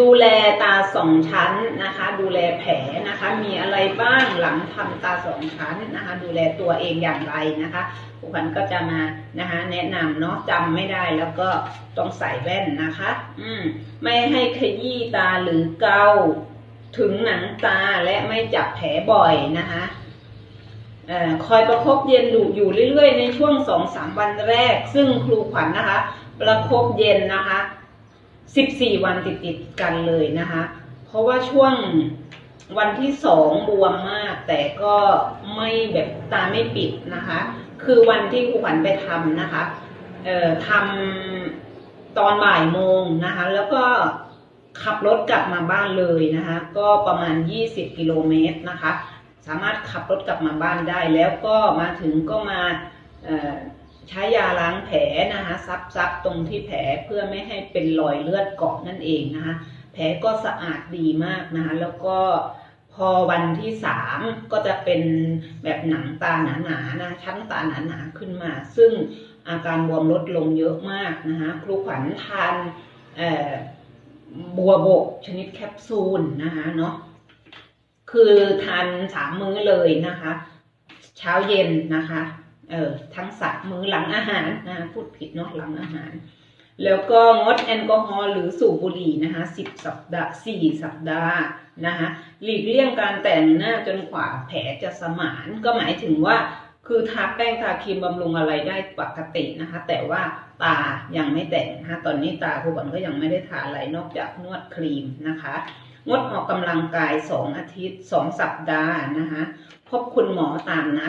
ดูแลตาสองชั้นนะคะ ดูแลแผลนะคะ มีอะไรบ้างหลังทำตาสองชั้นนะคะ ดูแลตัวเองอย่างไรนะคะผู้พันก็จะมานะคะ แนะนำเนาะจำไม่ได้แล้วก็ต้องใส่แว่นนะคะ อืมไม่ให้ขยี้ตาหรือเกาถึงหนังตาและไม่จับแผลบ่อยนะคะเอ่อคอยประคบเย็นดูอยู่เรื่อยๆ ในช่วงสองสามวันแรก ซึ่งครูขวัญนะคะ ประคบเย็นนะคะ 14 วันติดๆกันเลยนะคะ เพราะว่าช่วงวันที่สองบวมมาก แต่ก็ไม่แบบตาไม่ปิดนะคะ คือวันที่ครูขวัญไปทำนะคะ เอ่อทำตอนบ่ายโมงนะคะ แล้วก็ขับรถกลับมาบ้านเลยนะคะ ก็ประมาณ 20 กิโลเมตรนะคะ สามารถขับรถกลับมาบ้านได้ แล้วก็มาถึงก็มาเอ่อ ใช้ยาล้างแผลนะคะซับซับตรงที่แผลเพื่อไม่ให้เป็นรอยเลือดเกาะนั่นเองนะคะแผลก็สะอาดดีมากนะคะแล้วก็พอวันที่สามก็จะเป็นแบบหนังตาหนาๆนะชั้นตาหนาๆขึ้นมา ซึ่งอาการบวมลดลงเยอะมากนะคะครูขวัญทานบัวบกชนิดแคปซูลนะคะเนาะคือทานสามมื้อเลยนะคะ เช้าเย็นนะคะ เออทั้งสามมื้อหลังอาหารนะพูดผิดเนาะหลังอาหาร แล้วก็งดแอลกอฮอล์หรือสูบบุหรี่นะคะสิบสัปดาห์สี่สัปดาห์นะคะหลีกเลี่ยงการแต่งหน้าจนกว่าแผลจะสมานก็หมายถึงว่าคือทาแป้งทาครีมบำรุงอะไรได้ปกตินะคะ แต่ว่าตายังไม่แต่งนะคะตอนนี้ตาครูบันก็ยังไม่ได้ทาอะไรนอกจากนวดครีมนะคะ งดออกกำลังกายสองอาทิตย์สองสัปดาห์นะคะ พบคุณหมอตามนัด